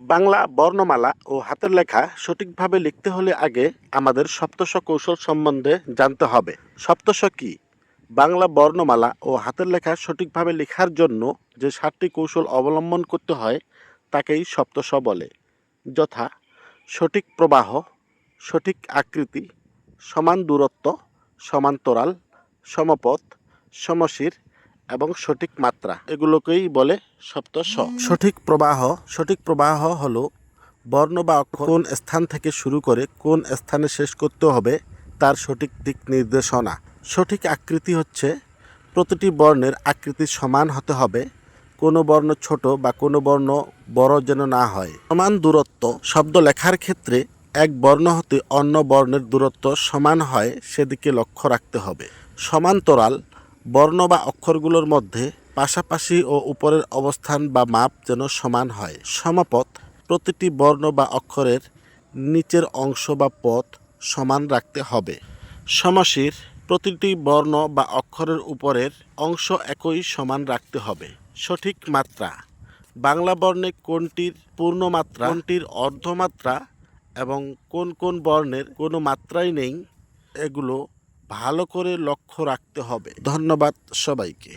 বাংলা বর্ণমালা ও হাতের লেখা সঠিকভাবে লিখতে হলে আগে আমাদের সপ্তশ কৌশল সম্বন্ধে জানতে হবে। সপ্তশ কি? বাংলা বর্ণমালা ও হাতের লেখা সঠিকভাবে লেখার জন্য যে সাতটি কৌশল অবলম্বন করতে হয়, তাকেই সপ্তশ বলে। যথা, সঠিক প্রবাহ, সঠিক আকৃতি, সমান দূরত্ব সমান্তরাল সমপথ, সমশির এবং সঠিক মাত্রা, এগুলোকেই বলে সপ্তশ। সঠিক প্রবাহ সঠিক প্রবাহ হলো বর্ণ বা কোন স্থান থেকে শুরু করে কোন স্থানে শেষ করতে হবে তার সঠিক দিক নির্দেশনা। সঠিক আকৃতি হচ্ছে প্রতিটি বর্ণের আকৃতি সমান হতে হবে, কোনো বর্ণ ছোট বা কোনো বর্ণ বড় যেন না হয়। সমান দূরত্ব, শব্দ লেখার ক্ষেত্রে এক বর্ণ হতে অন্য বর্ণের দূরত্ব সমান হয় সেদিকে লক্ষ্য রাখতে হবে। সমান্তরাল বর্ণ বা অক্ষরগুলোর মধ্যে পাশাপাশি ও উপরের অবস্থান বা মাপ যেন সমান হয়। সমাপথ প্রতিটি বর্ণ বা অক্ষরের নিচের অংশ বা পথ সমান রাখতে হবে। সমশির প্রতিটি বর্ণ বা অক্ষরের উপরের অংশ একই সমান রাখতে হবে। সঠিক মাত্রা বাংলা বর্ণে কোনটির পূর্ণ মাত্রা কোনটির অর্ধমাত্রা এবং কোন কোন বর্ণের কোনো মাত্রাই নেই, এগুলো ভালো করে লক্ষ্য রাখতে হবে। ধন্যবাদ সবাইকে।